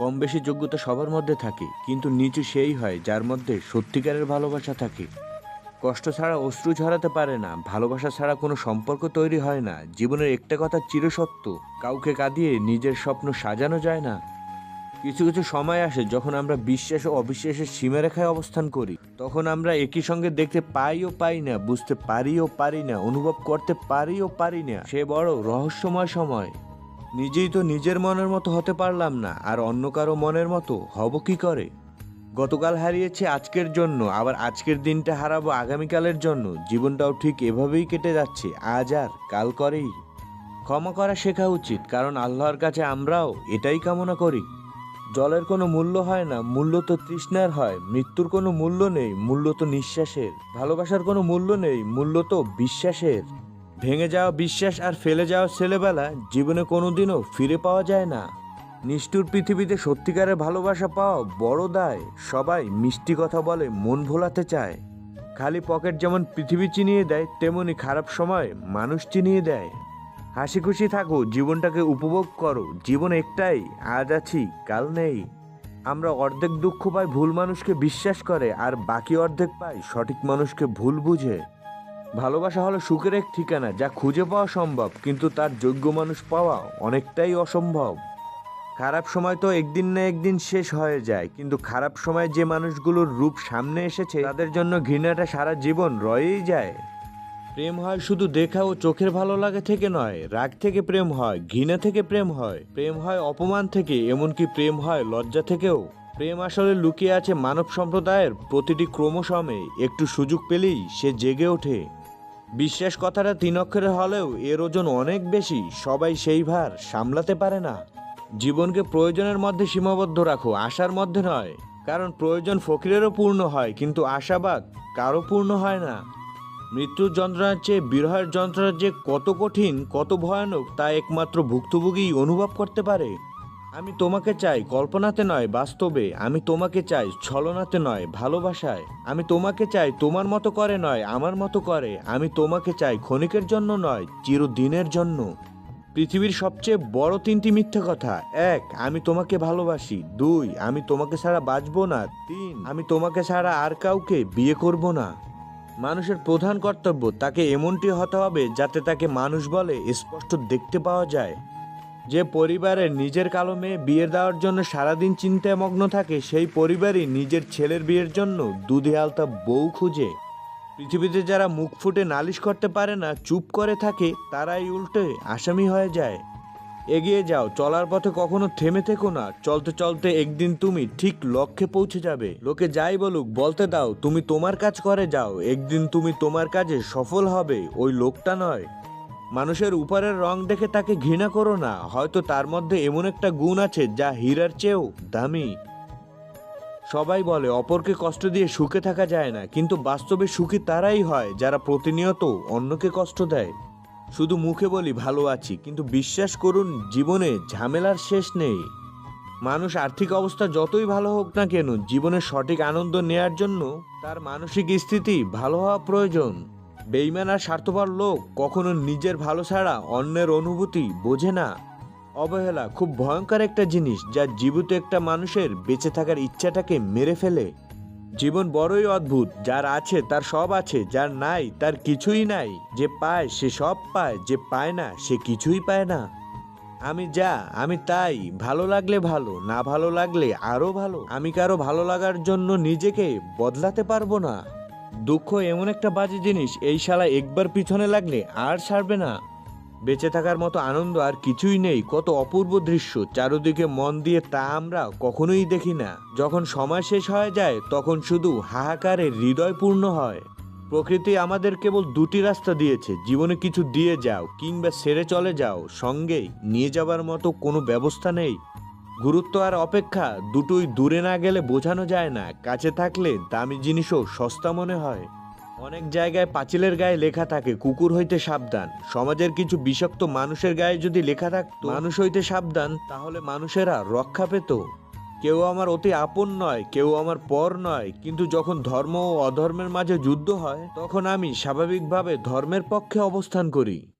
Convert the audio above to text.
কম বেশি যোগ্যতা সবার মধ্যে থাকে, কিন্তু নিচু সেই হয় যার মধ্যে সত্যিকারের ভালোবাসা থাকে। কষ্ট ছাড়া অশ্রু ঝরাতে পারে না, ভালোবাসা ছাড়া কোনো সম্পর্ক তৈরি হয় না, জীবনের একটা কথা চিরসত্য, কাউকে কাঁদিয়ে নিজের স্বপ্ন সাজানো যায় না। কিছু কিছু সময় আসে যখন আমরা বিশ্বাস ও অবিশ্বাসের সীমারেখায় অবস্থান করি, তখন আমরা একই সঙ্গে দেখতে পাই ও পাই না, বুঝতে পারিও পারি না, অনুভব করতে পারিও পারি না, সে বড় রহস্যময় সময়। নিজেই তো নিজের মনের মতো হতে পারলাম না, আর অন্য কারও মনের মতো হব কি করে? গতকাল হারিয়েছে আজকের জন্য, আবার আজকের দিনটা হারাবো আগামীকালের জন্য। জীবনটাও ঠিক এভাবেই কেটে যাচ্ছে, আজ আর কাল করেই। ক্ষমা করা শেখা উচিত, কারণ আল্লাহর কাছে আমরাও এটাই কামনা করি। জলের কোনো মূল্য হয় না, মূল্য তো তৃষ্ণার হয়, মৃত্যুর কোনো মূল্য নেই, মূল্য তো নিঃশ্বাসের। ভালোবাসার কোনো মূল্য নেই, মূল্য তো বিশ্বাসের। ভেঙে যাওয়া বিশ্বাস আর ফেলে যাওয়া ছেলেবেলা জীবনে কোনোদিনও ফিরে পাওয়া যায় না। নিষ্ঠুর পৃথিবীতে সত্যিকারের ভালোবাসা পাওয়া বড় দায়, সবাই মিষ্টি কথা বলে মন ভোলাতে চায়। খালি পকেট যেমন পৃথিবী চিনিয়ে দেয়, তেমনি খারাপ সময় মানুষ চিনিয়ে দেয়। হাসি খুশি থাকো, জীবনটাকে উপভোগ করো, জীবন একটাই, আজ আছি, কাল নেই। আমরা অর্ধেক দুঃখ পাই ভুল মানুষকে বিশ্বাস করে, আর বাকি অর্ধেক পাই সঠিক মানুষকে ভুল বুঝে। ভালোবাসা হলো সুখের এক ঠিকানা যা খুঁজে পাওয়া সম্ভব, কিন্তু তার যোগ্য মানুষ পাওয়া অনেকটাই অসম্ভব। খারাপ সময় তো একদিন না একদিন শেষ হয়ে যায়, কিন্তু খারাপ সময় যে মানুষগুলোর রূপ সামনে এসেছে, তাদের জন্য ঘৃণাটা সারা জীবন রয়েই যায়। প্রেম হয় শুধু দেখা ও চোখের ভালো লাগে থেকে নয়, রাগ থেকে প্রেম হয়, ঘৃণা থেকে প্রেম হয়। প্রেম হয় অপমান থেকে, এমনকি প্রেম হয় লজ্জা থেকেও। প্রেম আসলে লুকিয়ে আছে মানব সম্প্রদায়ের প্রতিটি ক্রমশমে একটু সুযোগ পেলেই সে জেগে ওঠে। বিশ্বাস কথাটা তিন অক্ষরের হলেও এর ওজন অনেক বেশি, সবাই সেই ভার সামলাতে পারে না। জীবনকে প্রয়োজনের মধ্যে সীমাবদ্ধ রাখো, আশার মধ্যে নয়। কারণ প্রয়োজন ফকিরেরও পূর্ণ হয়, কিন্তু আশাবাদ কারও পূর্ণ হয় না। মৃত্যুর যন্ত্রণার চেয়ে বিরহের যন্ত্রণার যে কত কঠিন, কত ভয়ানক, তা একমাত্র ভুক্তভোগী অনুভব করতে পারে। আমি তোমাকে চাই কল্পনাতে নয়, বাস্তবে। আমি তোমাকে চাই ছলনাতে নয়, ভালোবাসায়। আমি তোমাকে চাই তোমার মতো করে নয়, আমার মতো করে। আমি তোমাকে চাই ক্ষণিকের জন্য নয়, চিরদিনের জন্য। পৃথিবীর সবচেয়ে বড় তিনটি মিথ্যে কথা। এক, আমি তোমাকে ভালোবাসি। দুই, আমি তোমাকে ছাড়া বাঁচবো না। তিন, আমি তোমাকে ছাড়া আর কাউকে বিয়ে করব না। মানুষের প্রধান কর্তব্য তাকে এমনটি হতে হবে যাতে তাকে মানুষ বলে স্পষ্ট দেখতে পাওয়া যায়। যে পরিবারের নিজের কালো মেয়ে বিয়ে দেওয়ার জন্য সারাদিন চিন্তায় মগ্ন থাকে, সেই পরিবারই নিজের ছেলের বিয়ের জন্য দুধে আলতা বউ খুঁজে। পৃথিবীতে যারা মুখ ফুটে নালিশ করতে পারে না, চুপ করে থাকে, তারাই উল্টে আসামি হয়ে যায়। এগিয়ে যাও, চলার পথে কখনো থেমে থেকো না। চলতে চলতে একদিন তুমি ঠিক লক্ষ্যে পৌঁছে যাবে। লোকে যাই বলুক, বলতে দাও, তুমি তোমার কাজ করে যাও। একদিন তুমি তোমার কাজে সফল হবে। ওই লোকটা নয়। মানুষের উপরের রং দেখে তাকে ঘৃণা করো না। হয়তো তার মধ্যে এমন একটা গুণ আছে যা হীরার চেয়েও দামি। সবাই বলে, অপরকে কষ্ট দিয়ে সুখে থাকা যায় না, কিন্তু বাস্তবে সুখী তারাই হয়, যারা প্রতিনিয়ত অন্যকে কষ্ট দেয়। শুধু মুখে বলি, ভালো আছি, কিন্তু বিশ্বাস করুন, জীবনে ঝামেলার শেষ নেই। মানুষ আর্থিক অবস্থা যতই ভালো হোক না কেন, জীবনের সঠিক আনন্দ নেয়ার জন্য তার মানসিক স্থিতি ভালো হওয়া প্রয়োজন। বেইমান আর স্বার্থপর লোক কখনো নিজের ভালো ছাড়া অন্যের অনুভূতি বোঝে না। অবহেলা খুব ভয়ঙ্কর একটা জিনিস যা জীবিত একটা মানুষের বেঁচে থাকার ইচ্ছাটাকে মেরে ফেলে। জীবন বড়ই অদ্ভুত, যার আছে তার সব আছে, যার নাই তার কিছুই নাই। যে পায় সে সব পায়, যে পায় না সে কিছুই পায় না। আমি যা, আমি তাই, ভালো লাগলে ভালো, না ভালো লাগলে আরও ভালো। আমি কারও ভালো লাগার জন্য নিজেকে বদলাতে পারব না। দুঃখ এমন একটা বাজে জিনিস, এই শালা একবার পিছনে লাগলে আর ছাড়বে না। বেঁচে থাকার মতো আনন্দ আর কিছুই নেই, কত অপূর্ব দৃশ্য, চারদিকে মন দিয়ে তা আমরা কখনোই দেখি না। যখন সময় শেষ হয়ে যায়, তখন শুধু হাহাকারে হৃদয় পূর্ণ হয়। প্রকৃতি আমাদের কেবল দুটি রাস্তা দিয়েছে, জীবনে কিছু দিয়ে যাও, কিংবা সেরে চলে যাও সঙ্গে নিয়ে যাবার মতো কোনো ব্যবস্থা নেই। গুরুত্ব আর অপেক্ষা দুটোই দূরে না গেলে বোঝানো যায় না। কাছে থাকলে দামি জিনিসও সস্তা মনে হয়। অনেক জায়গায় পাঁচিলের গায়ে লেখা থাকে, কুকুর হইতে সাবধান। সমাজের কিছু বিষাক্ত মানুষের গায়ে যদি লেখা থাকতো, মানুষ হইতে সাবধান, তাহলে মানুষেরা রক্ষা পেত। কেউ আমার অতি আপন নয়, কেউ আমার পর নয়, কিন্তু যখন ধর্ম ও অধর্মের মাঝে যুদ্ধ হয়, তখন আমি স্বাভাবিকভাবে ধর্মের পক্ষে অবস্থান করি।